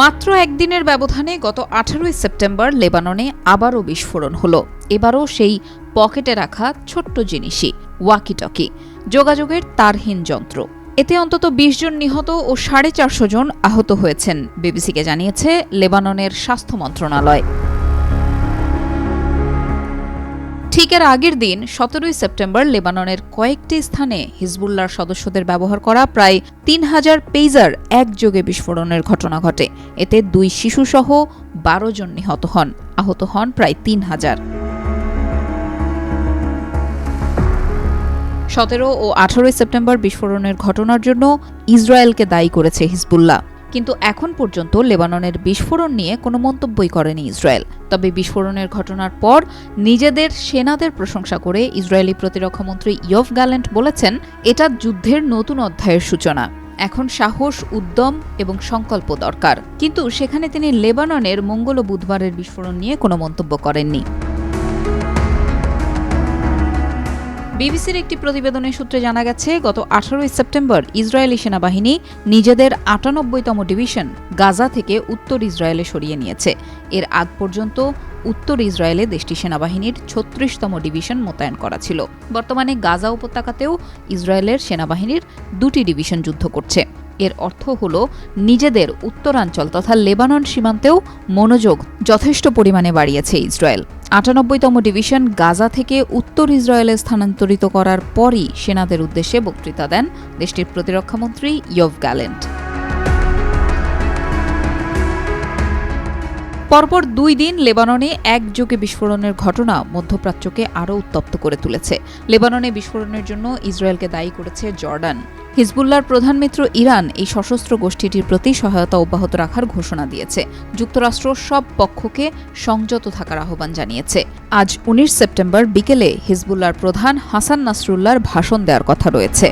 মাত্র একদিনের ব্যবধানে গত আঠারোই সেপ্টেম্বর লেবাননে আবারও বিস্ফোরণ হলো। এবারও সেই পকেটে রাখা ছোট্ট জিনিসই, ওয়াকিটকি, যোগাযোগের তারহীন যন্ত্র। এতে অন্তত বিশ জন নিহত ও সাড়ে চারশো জন আহত হয়েছেন, বিবিসিকে জানিয়েছে লেবাননের স্বাস্থ্য মন্ত্রণালয়। এর আগের দিন, সতেরোই সেপ্টেম্বর, লেবাননের কয়েকটি স্থানে হিজবুল্লার সদস্যদের ব্যবহার করা প্রায় তিন হাজার পেজার একযোগে বিস্ফোরণের ঘটনা ঘটে। এতে দুই শিশুসহ বারো জন নিহত হন। আহত হন প্রায় তিন হাজার। সতেরো ও আঠারোই সেপ্টেম্বর বিস্ফোরণের ঘটনার জন্য ইসরায়েলকে দায়ী করেছে হিজবুল্লাহ। কিন্তু এখন পর্যন্ত লেবাননের বিস্ফোরণ নিয়ে কোনো মন্তব্যই করেনি ইসরায়েল। তবে বিস্ফোরণের ঘটনার পর নিজেদের সেনাদের প্রশংসা করে ইসরায়েলি প্রতিরক্ষামন্ত্রী ইয়ফ গ্যালেন্ট বলেছেন, এটা যুদ্ধের নতুন অধ্যায়ের সূচনা। এখন সাহস, উদ্যম এবং সংকল্প দরকার। কিন্তু সেখানে তিনি লেবাননের মঙ্গল বুধবারের বিস্ফোরণ নিয়ে কোনো মন্তব্য করেননি। বিবিসির একটি প্রতিবেদনের সূত্রে জানা গেছে, গত আঠারোই সেপ্টেম্বর ইসরায়েলি সেনাবাহিনী নিজেদের আটানব্বইতম ডিভিশন গাজা থেকে উত্তর ইসরায়েলে সরিয়ে নিয়েছে। এর আগ পর্যন্ত উত্তর ইসরায়েলে দেশটি সেনাবাহিনীর ছত্রিশতম ডিভিশন মোতায়েন করা ছিল। বর্তমানে গাজা উপত্যকাতেও ইসরায়েলের সেনাবাহিনীর দুটি ডিভিশন যুদ্ধ করছে। এর অর্থ হল নিজেদের উত্তরাঞ্চল তথা লেবানন সীমান্তেও মনোযোগ যথেষ্ট পরিমাণে বাড়িয়েছে ইসরায়েল। আটানব্বইতম ডিভিশন গাজা থেকে উত্তর ইসরায়েলে স্থানান্তরিত করার পরই সেনাদের উদ্দেশ্যে বক্তৃতা দেন দেশটির প্রতিরক্ষামন্ত্রী ইয়ভ গ্যালেন্ট। পরপর দুই দিন লেবাননে একযোগে বিস্ফোরণের ঘটনা মধ্যপ্রাচ্যকে আরও উত্তপ্ত করে তুলেছে। লেবাননে বিস্ফোরণের জন্য ইসরায়েলকে দায়ী করেছে জর্ডান। হিজবুল্লার প্রধান মিত্র ইরান এই সশস্ত্র গোষ্ঠীটির প্রতি সহায়তা অব্যাহত রাখার ঘোষণা দিয়েছে। যুক্তরাষ্ট্র সব পক্ষকে সংযত থাকার আহ্বান জানিয়েছে। আজ উনিশ সেপ্টেম্বর বিকেলে হিজবুল্লার প্রধান হাসান নাসরুল্লাহর ভাষণ দেওয়ার কথা রয়েছে।